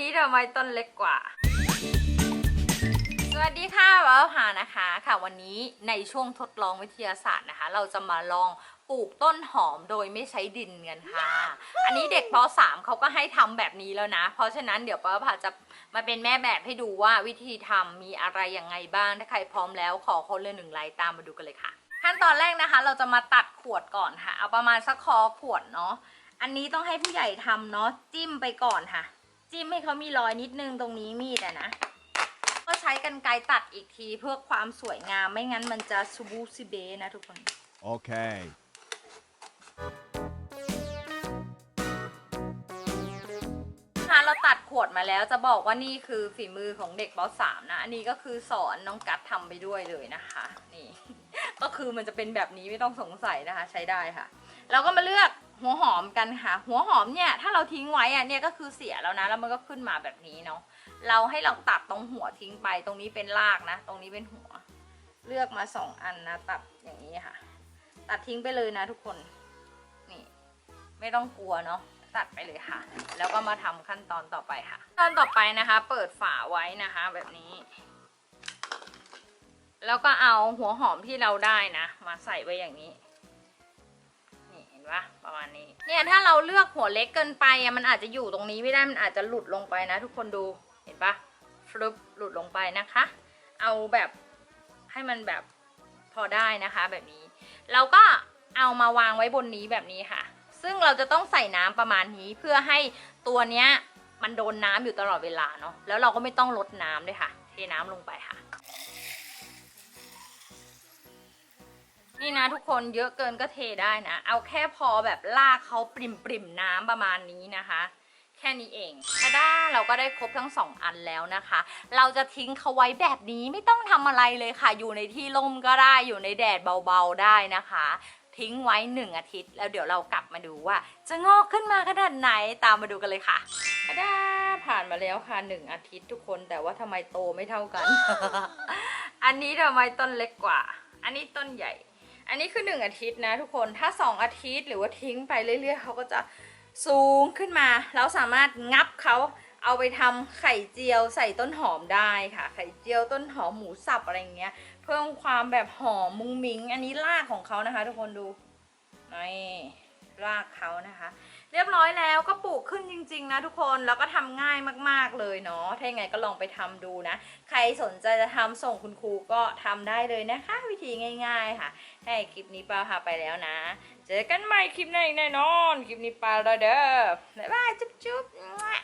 นี้ทำไมต้นเล็กกว่า สวัสดีค่ะว้าวหานะคะค่ะ วันนี้ในช่วงทดลองวิทยาศาสตร์นะคะ เราจะมาลองปลูกต้นหอมโดยไม่ใช้ดินกันค่ะ อันนี้เด็กป .3 เขาก็ให้ทำแบบนี้แล้วนะ เพราะฉะนั้นเดี๋ยวป้าผาจะมาเป็นแม่แบบให้ดูว่าวิธีทำมีอะไรยังไงบ้าง ถ้าใครพร้อมแล้วขอคนละหนึ่งไลค์ตามมาดูกันเลยค่ะ ขั้นตอนแรกนะคะ เราจะมาตัดขวดก่อนค่ะ เอาประมาณสักคอขวดเนาะ อันนี้ต้องให้ผู้ใหญ่ทำเนาะจิ้มไปก่อนค่ะ จิ้มให้เขามีรอยนิดนึงตรงนี้มีดอะนะ ก็ใช้กันไกรตัดอีกทีเพื่อความสวยงามไม่งั้นมันจะซูบูซิเบนะทุกคน Okay. ค่ะเราตัดขวดมาแล้วจะบอกว่านี่คือฝีมือของเด็กป .3 นะ อันนี้ก็คือสอนน้องกัดทำไปด้วยเลยนะคะ นี่ ก็คือมันจะเป็นแบบนี้ไม่ต้องสงสัยนะคะ ใช้ได้ค่ะ เราก็มาเลือก หัวหอมกันค่ะ หัวหอมเนี่ยถ้าเราทิ้งไว้อะเนี่ยก็คือเสียแล้วนะ แล้วมันก็ขึ้นมาแบบนี้เนาะเราให้เราตัดตรงหัวทิ้งไป ตรงนี้เป็นรากนะ ตรงนี้เป็นหัว เลือกมาสองอันนะตัดอย่างนี้ค่ะ ตัดทิ้งไปเลยนะทุกคนนี่ ไม่ต้องกลัวเนาะตัดไปเลยค่ะ แล้วก็มาทำขั้นตอนต่อไปค่ะ ขั้นต่อไปนะคะ เปิดฝาไว้นะคะ แบบนี้ แล้วก็เอาหัวหอมที่เราได้นะ มาใส่ไว้อย่างนี้ เนี่ยถ้าเราเลือกหัวเล็กเกินไปอะมันอาจจะอยู่ตรงนี้ไม่ได้มันอาจจะหลุดลงไปนะ ทุกคนดูเห็นปะฟลุปหลุดลงไปนะคะ เอาแบบให้มันแบบพอได้นะคะแบบนี้ เราก็เอามาวางไว้บนนี้แบบนี้ค่ะ ซึ่งเราจะต้องใส่น้ำประมาณนี้เพื่อให้ตัวเนี้ยมันโดนน้ำอยู่ตลอดเวลาเนาะแล้วเราก็ไม่ต้องลดน้ำด้วยค่ะ เทน้ำลงไปค่ะ นี่นะทุกคนเยอะเกินก็เทได้นะ เอาแค่พอแบบลากเขาปริมปริมน้ำประมาณนี้นะคะ แค่นี้เองถ้าได้เราก็ได้ครบทั้งสองอันแล้วนะคะ เราจะทิ้งเขาไว้แบบนี้ไม่ต้องทำอะไรเลยค่ะ อยู่ในที่ร่มก็ได้อยู่ในแดดเบาๆได้นะคะทิ้งไว้หนึ่งอาทิตย์ แล้วเดี๋ยวเรากลับมาดูว่า จะงอกขึ้นมาขนาดไหนตามมาดูกันเลยค่ะกระดาผ่านมาแล้วค่ะหนึ่งอาทิตย์ทุกคนแต่ว่าทำไมโตไม่เท่ากัน อันนี้ทำไมต้นเล็กกว่า อันนี้ต้นใหญ่ อันนี้คือหนึ่งอาทิตย์นะทุกคนถ้าสองอาทิตย์หรือว่าทิ้งไปเรื่อยๆเขาก็จะสูงขึ้นมาแล้วสามารถงับเขาเอาไปทำไข่เจียวใส่ต้นหอมได้ค่ะ ไข่เจียวต้นหอมหมูสับอะไรอย่างเงี้ย เพิ่มความแบบหอมมุ้งมิ้ง อันนี้รากของเขานะคะ ทุกคนดูนี่รากเขานะคะ เรียบร้อยแล้วก็ปลูกขึ้นจริง ๆ นะทุกคนแล้วก็ทำง่ายมากๆเลยเนาะถ้ายังไงก็ลองไปทำดูนะ ใครสนใจจะทำส่งคุณครูก็ทำได้เลยนะคะ วิธีง่าย ๆ ค่ะ ให้คลิปนี้ปาพาไปแล้วนะ เจอกันใหม่คลิปหน้าแน่นอน คลิปนี้ปาแล้วเด้อบ๊ายบายจุ๊บๆ